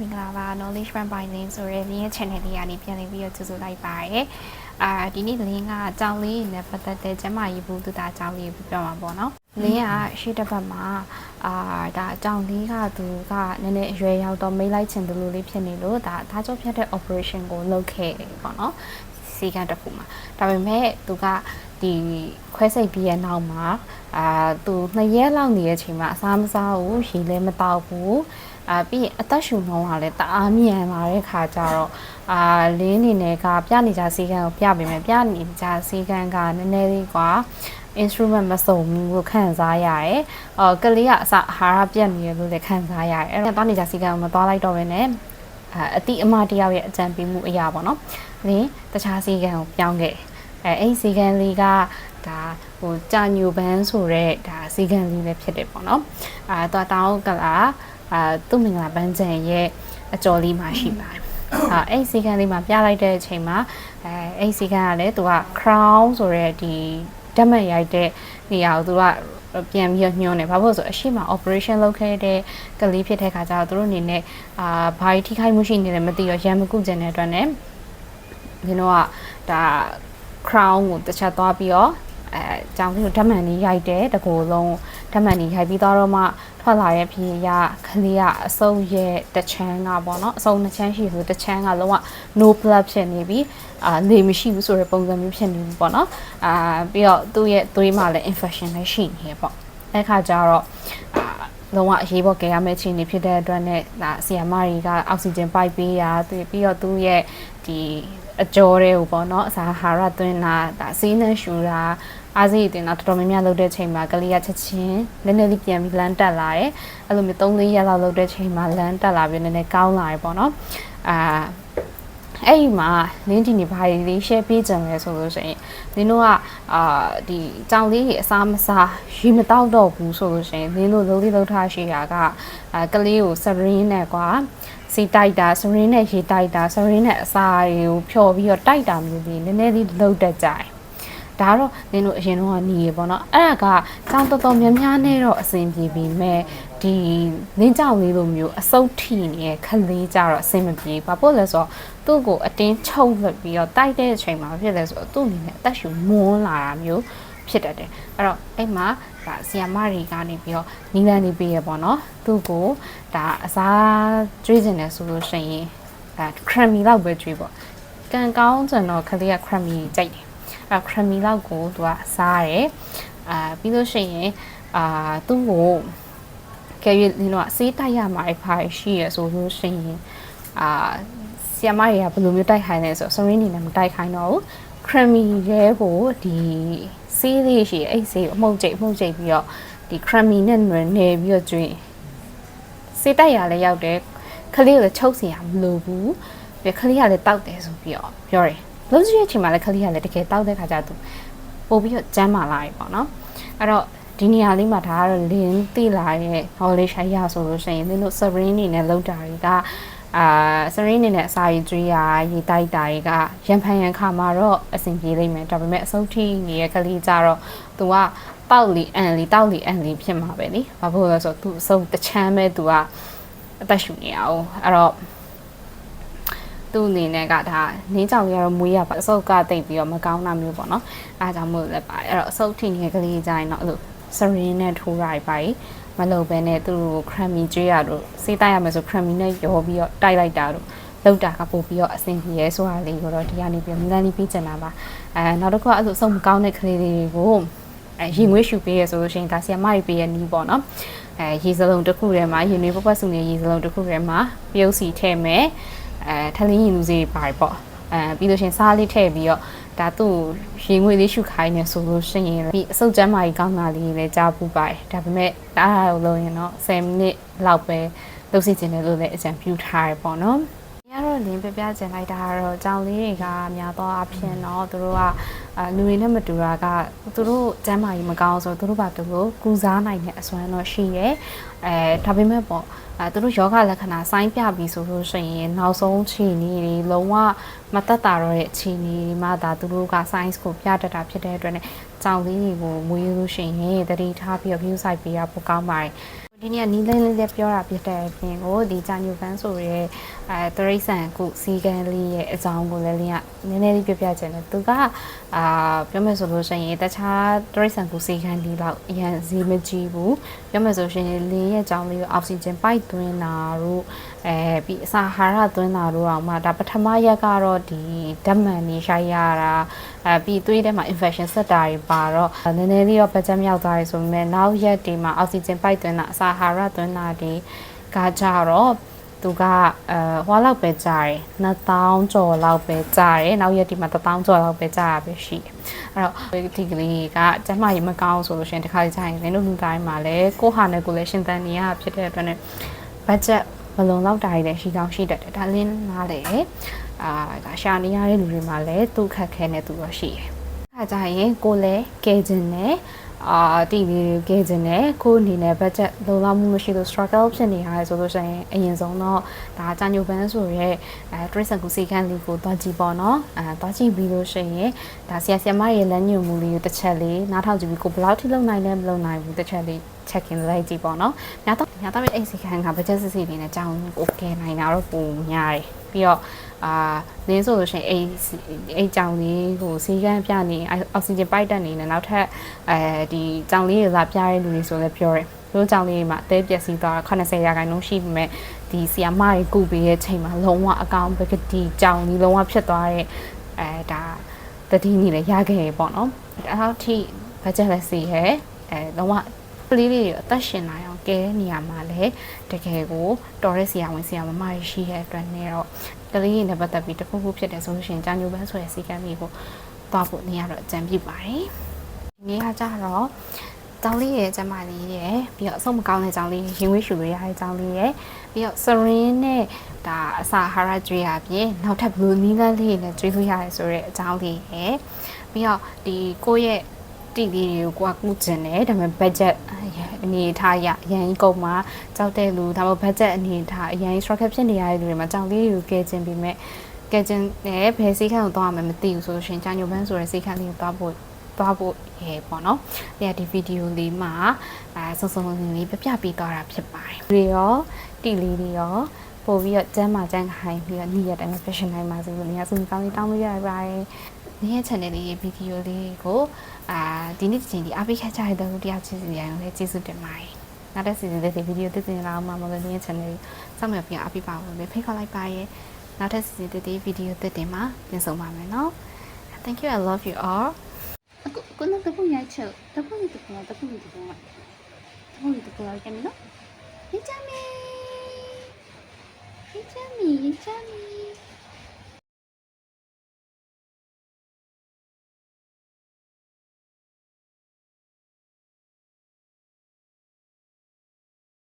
မင်္ဂလာပါ knowledge run by name ဆိုရဲလင်းရဲ့ channel လေးကနေပြန်လည်ပြီးတော့ကြိုဆိုလိုက်ပါရယ်အာဒီနေ့လင်းကအကြောင်းလေးနဲ့ပတ်သက်တဲ့ကျမကြီးဘူးသူတာအကြောင်းလေးကိုပြောမှာပေါ့နော်လင်းကရှေ့တစ်ပတ်မှာအာဒါအကြောင်းလေးကသူကနည်းနည်းအရွယ်ရောက်တော့မိတ်လိုက်ချင်တယ်လို့လေးဖြစ်နေလို့ဒါသားကြောဖြတ်တဲ့ operation ကိုလုပ်ခဲ့ပေါ့နော်စီကံတစ်ခုမှာဒါပေမဲ့သူကဒီခွဲစိတ်ပြီးရဲ့နောက်မှာအာသူနှစ်ရက်လောက်နေတဲ့အချိန်မှာအစားမစားဘူးရေလည်းမတောက်ဘူး အာပြီးရင်အသက်ရှူနှုန်းကလည်းတအားမြန်လာတဲ့ခါကျတော့အာလင်းနေနဲ့ကပြနေကြစည်းကမ်းကိုပြပေးမယ်ပြနေကြစည်းကမ်းကနည်းနည်းလေးကွာ instrument မစုံဘူးကိုခံစားရတယ်။အော်ကလေးကအစအာဟာရပြတ်နေရလို့လည်းခံစားရတယ်။အဲ့တော့တောင်းနေကြစီကံမသွားလိုက်တော့ဘဲနဲ့အတိအမတယောက်ရဲ့အကြံပေးမှုအရာပေါ့နော်။ဒါတခြားစီကံကိုပြောင်းခဲ့။အဲအဲ့စီကံလေးကဒါဟိုကြာညိုပန်းဆိုတဲ့ဒါစီကံလေးပဲဖြစ်တယ်ပေါ့နော်။အာတောင်းကလာ အာသူ့မင်္ဂလာပန်းချံရဲ့အကျော်လေးမှာရှိပါတယ်။အာအဲ့ဒီစီကံလေးမှာပြလိုက်တဲ့အချိန်မှာအဲအဲ့ဒီစီကံကလည်းသူက crown ဆိုတဲ့ဒီဓာတ်မှတ်ရိုက်တဲ့နေရာကိုသူကပြန်ပြီးညှိုးနေဘာလို့ဆိုအရှိမ operation လုပ်ခဲ့တဲ့ကလေးဖြစ်တဲ့ခါကျတော့သူတို့အနေနဲ့အာဘာထိခိုက်မှုရှိနေတယ်မသိတော့ရန်မကုကျင်တဲ့အတွက်နဲ့ဒီတော့ကဒါ crown ကိုတစ်ချက်သွားပြီးတော့ အဲကြောင်ပြီးဓာတ်မှန်ကြီးရိုက်တယ်တကူလုံးဓာတ်မှန်ကြီးရိုက်ပြီးတော့မှထွက်လာရဲ့ဖြေရကလေးကအစုပ်ရဲ့တစ်ချမ်းကပေါ့နော်အစုပ်နှစ်ချမ်းရှိဆိုတစ်ချမ်းကလုံးဝ no blood ဖြစ်နေပြီအာလေမရှိဘူးဆိုတဲ့ပုံစံမျိုးဖြစ်နေပြီပေါ့နော်အာပြီးတော့သူ့ရဲ့သွေးမှာလည်း infection လည်းရှိနေရပေါ့အဲ့ခါကျတော့အာ လုံးဝအရေးပေါ်ကြရမယ့်ချိန်နေဖြစ်တဲ့အတွက်နဲ့ဒါဆီယမတွေကအောက်ဆီဂျင်ပိုက်ပေးရပြီးတော့သူ့ရဲ့ဒီအကျော်တွေကိုပေါ့နော်အစာအာဟာရသွင်းတာဒါဆေးနဲ့ရှူတာအားစိတင်တာတော်တော်များများလုပ်တဲ့ချိန်မှာကလေးကချက်ချင်းနည်းနည်းလေးပြန်ပြီးလမ်းတက်လာတယ်အဲ့လိုမျိုး3-4ရက်လောက်လုပ်တဲ့ချိန်မှာလမ်းတက်လာပြီးနည်းနည်းကောင်းလာတယ်ပေါ့နော်အာ အဲ့ဒီမှာလင်းဒီနေဘာတွေလေး share ပေးကြံလဲဆိုလို့ရှိရင်လင်းတို့ကအာဒီကြောင်လေးကြီးအစားမစားရေမတောက်တော့ဘူးဆိုလို့ရှိရင်လင်းတို့လုံးလေးလုံးထားရှိတာကအာကလေးကိုစရင်းနဲ့ကွာစီတိုက်တာစရင်းနဲ့ရေတိုက်တာစရင်းနဲ့အစာတွေကိုဖြော်ပြီးတော့တိုက်တာမျိုးလေးနည်းနည်းလေးလှုပ်တတ်ကြတယ်ဒါကတော့နင်တို့အရင်တော့နေရပေါ့နော်အဲ့ဒါကကြောင်တော်တော်များများနဲ့တော့အဆင်ပြေပြီမဲ့ ဒီလင်းကြောင်လေးလိုမျိုးအစုပ်ထိနေတဲ့ခလေးကြတော့အဆင်မပြေဘာလို့လဲဆိုတော့သူ့ကိုအတင်းချုပ်လွတ်ပြီးတော့တိုက်တဲ့အချိန်မှာဖြစ်လဲဆိုတော့သူ့အနေနဲ့အသက်ရှူမွန်းလာတာမျိုးဖြစ်တတ်တယ်အဲ့တော့အဲ့မှာဒါဆီယမတွေကနေပြီးတော့နီလန်နေပေးရပေါ့နော်သူ့ကိုဒါအစားကျွေးကျင်တယ်ဆိုလို့ရှိရင်ဒါ creamy လောက်ပဲကျွေးပေါ့ကံကောင်းကျင်တော့ခလေးက creamy ကြိုက်တယ်အဲ creamy လောက်ကိုသူကစားတယ်အာပြီးလို့ရှိရင်အာသူ့ကို ကဲရဒီတော့စေးတိုက်ရမှာအဖိုင်ရှိရဆိုလို့ရှိရင်အာဆီယမတွေကဘယ်လိုမျိုးတိုက်ခိုင်းလဲဆိုတော့ sorry နေနဲ့မတိုက်ခိုင်းတော့ဘူး creamy ရဲကိုဒီစေးလေးရှိအဲ့စေးကိုအမှုတ်ကျိတ်အမှုတ်ကျိတ်ပြီးတော့ဒီ creamy နဲ့နွယ်နေပြီးတော့ကျွင်းစေးတိုက်ရလဲရောက်တယ်ခလေးကိုချုပ်စီရမလိုဘူးပြီးခလေးကလည်းတောက်တယ်ဆိုပြီးတော့ပြောတယ်လုံးစုရဲ့အချိန်မှာလည်းခလေးကလည်းတကယ်တောက်တဲ့ခါကျသူပို့ပြီးတော့ကျမ်းမာလာပြီပေါ့နော်အဲ့တော့ ဒီနေရာလေးမှာဒါကတော့လင်းတိလာရဲ့ knowledge အရာဆိုလို့ရှိရင်လင်းတို့ serene အနေနဲ့လောက်တာတွေကအာ serene အနေနဲ့အစာရည်ကျွေးရာရေတိုက်တာတွေကရံဖန်ရံခါမှာတော့အဆင်ပြေလိမ့်မယ်ဒါပေမဲ့အစုပ်ထိနေတဲ့ကလေးကြတော့သူကတောက်လီအန်လီတောက်လီအန်လီဖြစ်မှာပဲလေဘာဖြစ်လို့လဲဆိုတော့သူအစုပ်တစ်ချမ်းပဲသူကအသက်ရှူနေအောင်အဲ့တော့သူ့အနေနဲ့ကဒါနင်းကြောင်ရတော့မွေးရပါအစုပ်ကတိတ်ပြီးတော့မကောင်းတာမျိုးပေါ့နော်အဲဒါကြောင့်မို့လည်းပါတယ်အဲ့တော့အစုပ်ထိနေတဲ့ကလေးကြရင်တော့အဲ့လို serene နဲ့ထိုးရပါပြီမလုပ်ဘဲနဲ့သူတို့ creamy ကျွေးရတော့စေးတိုက်ရမယ်ဆို creamy နဲ့ရောပြီးတော့တိုက်လိုက်တာတော့လောက်တာကပို့ပြီးတော့အဆင်ပြေရဲဆိုတာလေးကိုတော့ဒီကနေပြီးမြန်းလေးပြီးကျင်တာပါအဲနောက်တစ်ခုကအဲ့လိုအစုံမကောင်းတဲ့ကလေးတွေကိုအဲရင်ငွေးရှူပေးရဆိုလို့ရှိရင်ဒါဆီယမတွေပေးရနီးပေါ့နော်အဲရေစလုံးတစ်ခုထဲမှာရင်နွေးပပတ်စုနေရေစလုံးတစ်ခုထဲမှာပြုတ်စီထည့်မယ်အဲထလင်းရင်လူစီပါပေါ့အဲပြီးလို့ရှိရင်စားလေးထည့်ပြီးတော့ ဒါသူ့ရင်ငွေလေးရှုခိုင်းနေဆိုလို့ရှိရင်ပြီးအစုပ်ကျမ်းမာကြီးကောင်းတာလေးလည်းကြားပူပါတယ်ဒါပေမဲ့ဒါအားကိုလုံးရင်တော့10မိနစ်လောက်ပဲလုပ်စီခြင်းတယ်လို့လည်းအကြံပြုထားရပေါ့နော်ရတော့လင်းပြပြကျင်လိုက်တာကတော့ကြောင်လေးတွေကများသောအားဖြင့်တော့သူတို့ကအာလူတွေနဲ့မတူတာကသူတို့ကျမ်းမာကြီးမကောင်းဆိုသူတို့ဘာသူတို့ကူစားနိုင်တဲ့အစွမ်းတော့ရှိရဲအဲဒါပေမဲ့ပေါ့ အဲသူတို့ယောဂလက္ခဏာစိုင်းပြပြီဆိုလို့ရှိရင်နောက်ဆုံးခြေနေတွေလုံးဝမမတက်တာတော့ရဲ့အခြေအနေမှဒါသူတို့က science ကိုပြတတ်တာဖြစ်တဲ့အတွက်နဲ့ကြောင်လေးတွေကိုမွေးလို့ရှိရင်တတိထားပြီးတော့ view site ပေးရပိုကောင်းပါတယ် ဒီနေ့ကနီးလေးလေးလေးပြောတာဖြစ်တဲ့အပြင်ကိုဒီဂျာညူပန်းဆိုရဲအဲတရိษံကုစီကန်းလေးရဲ့အကြောင်းကိုလည်းလင်းကနည်းနည်းလေးပြပြချင်တယ်သူကအာပြောမယ်ဆိုလို့ရှိရင်တခြားတရိษံကုစီကန်းလေးတော့အရင်ဈေးမကြီးဘူးပြောမယ်ဆိုရှင်လင်းရဲ့အကြောင်းလေးကိုအောက်ဆီဂျင်ပိုက်သွင်းတာတို့အဲပြီးအစာအာဟာရသွင်းတာတို့အောင်မှဒါပထမရက်ကတော့ဒီဓာတ်မှန်နေရှိုက်ရတာ အဲပြီးသွေးထဲမှာ infection ဆက်တာတွေပါတော့နည်းနည်းလေးတော့ပတ်ချက်မြောက်သွားပြီဆိုပေမဲ့နောက်ရက်ဒီမှာအောက်ဆီဂျင်ပိုက်သွင်းတာအစာအာဟာရသွင်းတာတွေကကြတော့သူကအဲဟွာလောက်ပဲကြားတယ်2000ကျော်လောက်ပဲကြားတယ်နောက်ရက်ဒီမှာ1000ကျော်လောက်ပဲကြားရပဲရှိတယ်အဲ့တော့ဒီကလေးကကျမကြီးမကောင်းဆိုလို့ရှိရင်တခါကြာရင်လင်းတို့လူတိုင်းမှာလည်းကိုဟာနဲ့ကိုလည်းရှင်သန်နေရဖြစ်တဲ့အတွက်နဲ့ budget မလုံလောက်တာတွေလည်းရှိကောင်းရှိတတ်တယ်ဒါလင်းနားလေ အာဒါရှာနေရတဲ့လူတွေမှာလည်းသူ့ခက်ခဲနေသူတော့ရှိတယ်အဲကြရင်ကိုလည်းကဲခြင်းနဲ့အာတီဗီကဲခြင်းနဲ့ကိုအနေနဲ့ budget လုံလောက်မှုမရှိလို့ struggle ဖြစ်နေရတယ်ဆိုလို့ရှိရင်အရင်ဆုံးတော့ဒါကြာညိုပန်းဆိုရဲအဲ trace ကူစီကန်လေးကိုတွားကြည့်ပေါ့နော်အဲတွားကြည့်ပြီးလို့ရှိရင်ဒါဆရာဆရာမရဲ့လမ်းညွှန်မှုလေးကိုတစ်ချက်လေးနားထောင်ကြည့်ပြီးကိုဘယ်လောက်ထိလုံနိုင်လဲမလုံနိုင်ဘူးတစ်ချက်လေး check in လိုက်ကြည့်ပေါ့နော်။ညတော့ညတော့အိတ်စီခံက budget စစ်စစ်လေးနဲ့ကြောင်းကိုကဲနိုင်တာတော့ပုံများတယ်။ပြီးတော့ အာလင်းဆိုလို့ရှိရင်အိတ်အိတ်ကြောင်လေးကိုစီကန်းပြနေအောက်ဆီဂျင်ပိုက်တက်နေနဲ့နောက်ထပ်အဲဒီကြောင်လေးတွေလာပြရတဲ့လူတွေဆိုလည်းပြောတယ်။တို့ကြောင်လေးတွေမှာအသေးပျက်စီးသွား80ရာခိုင်နှုန်းရှိပေမဲ့ဒီဆီယာမတွေကုပေးရဲ့ချိန်မှာလုံးဝအကောင်ပကတိကြောင်လေးလုံးဝဖြစ်သွားတဲ့အဲဒါတတိနေလည်းရခဲ့ရပေါ့နော်။အဲ့တော့ထိ budget လည်းစီရဲအဲလုံးဝက လေးလေးတွေအသက်ရှင်နိုင်အောင်ကဲနေရမှာလဲတကယ်ကိုတော်တဲ့ဆရာဝန်ဆရာမမတွေရှိတဲ့အတွက်နဲ့တော့ကလေးတွေနဲ့ပတ်သက်ပြီးတစ်ခုခုဖြစ်တယ်ဆိုလို့ရှိရင်ကြာညိုပန်းဆိုတဲ့စီကံလေးကိုသွားဖို့နေရတော့အကြံပြုပါတယ်ဒီနေ့ကကြတော့ကျောင်းလေးရဲ့ကျမလေးရဲ့ပြီးတော့အဆုံးမကောင်းတဲ့ကျောင်းလေးရင်ဝေးရှူလို့ရတဲ့ကျောင်းလေးရဲ့ပြီးတော့စရင်းနဲ့ဒါအစာဟာရကျွေးရပြင်နောက်ထပ်ဘလူးနီးလန်းလေးနဲ့ကျွေးလို့ရတယ်ဆိုတဲ့အကြောင်းလေးရဲ့ပြီးတော့ဒီကိုယ့်ရဲ့ တိလေးတွေကိုကိုကကူးကျင်တယ်ဒါပေမဲ့ budget အနေထားရအရင်ကုန်မှာကြောက်တဲ့လူဒါမှမဟုတ် budget အနေထားအရင် struggle ဖြစ်နေရတဲ့လူတွေမှာကြောင်လေးတွေကိုကဲကျင်ပြီးမဲ့ကဲကျင်နဲ့ဘယ်စိတ်ခံကိုသွားမှမသိဘူးဆိုလို့ရှိရင်ကြာညိုပန်းဆိုတဲ့စိတ်ခံလေးကိုသွားဖို့သွားဖို့ရေပေါ့နော်။ဒီကဒီဗီဒီယိုလေးမှာအဲစုံစုံလင်းလေးပြပြပေးသွားတာဖြစ်ပါတယ်။ဒီရောတီလေးတွေရောပို့ပြီးတော့ကျမ်းမာကျမ်းခိုင်းပြီးတော့နေ့ရက်တိုင်း fashion တိုင်းမှာဆိုလို့နေရာစုံကောင်းလေးတောင်းလို့ရပါတယ်။ နေ့ရက် channel လေးရဲ့ဗီဒီယိုလေးကိုအာဒီနေ့ချိန်ဒီအားပေးခက်ကြတဲ့သူတယောက်ချင်းစီတိုင်းကိုလည်းကျေးဇူးတင်ပါတယ်။နောက်တဲ့စီစဉ်တဲ့ဗီဒီယိုတစ်စင်လာအောင်မှာမလို့နေ့ရက် channel လေးစောင့်မျှော်ပြီးအားပေးပါဦးလို့ဖိတ်ခေါ်လိုက်ပါရဲ့။နောက်တဲ့စီစဉ်တဲ့ဗီဒီယိုတစ်တင်မှာပြန်ဆုံပါမယ်နော်။ Thank you I love you all. အခုခုနကပုံရိုက်ချက်တပုံတပုံတပုံတပုံတပုံတပုံရိုက်မယ်နော်ရချမီရချမီရချမီ